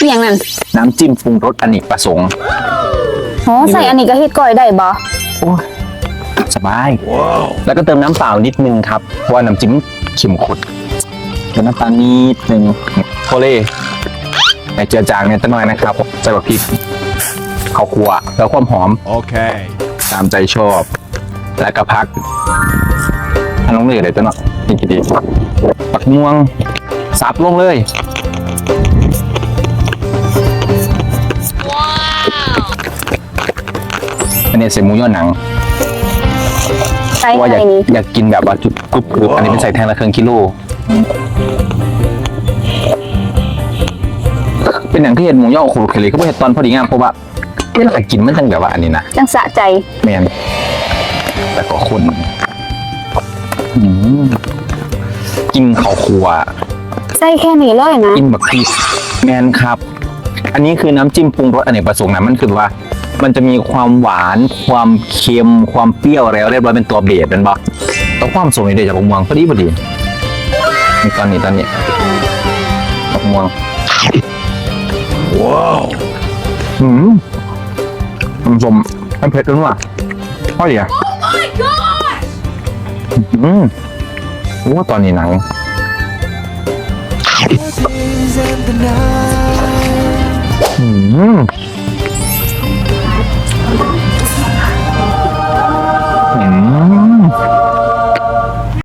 อหย่างนั้นน้ำจิ้มปรุงรสอเนกประสงค์โอ้ใส่อันนี้ก็เฮ็ดก้อยได้บ่โอ้ยสบาย แล้วก็เติมน้ำเปล่านิดนึงครับ เพราะว่าน้ำจิ้มเข็มข้นเติมน้ำตาลนิดนึงโคเล่ในเจือจางเนี่ยตั้งหน่อยนะครับใส่แบบพริกข้าวคั่วแล้วความหอม Okay. ตามใจชอบ แล้วก็พักอันลงเลยเดี๋ยวจะเนาะนี่กี่ดีปักม่วงซับลงเลย อันนี้ใส่หมูย่อหนังใส่เพราะว่าอยากไข่นี้อยากกินแบบว่าจุดกรุบกรุบอันนี้เป็นใส่แทงละครึ่งกิโล เป็นอย่างที่เห็นหมูย่อโขลุกเคลีก็ไม่เห็นตอนพอดีงามเพราะว่าเวลากินมันจังแบบว่าอันนี้นะ จังสะใจแมนแล้วก็คนอืมกินข้าวครัวใส่แค่นี้เลยนะกินแบบพริกแมนครับ อันนี้คือน้ำจิ้มปรุงรสอเนกประสงค์นะมันคือว่า มันจะมีความหวาน ความเค็ม ความเปรี้ยวอะไรเรียบร้อยเป็นตัวเบสเป็นบอแล้วความสมนี่เดี๋ยวจากม่วงพอดีพอดีนี่ตอนนี้ตอนนี้มะม่วง Whoa. อืมมันสมมันเผ็ดด้วยว่ะพ่อดีอะอืมโอ้ตอนนี้หนังอืม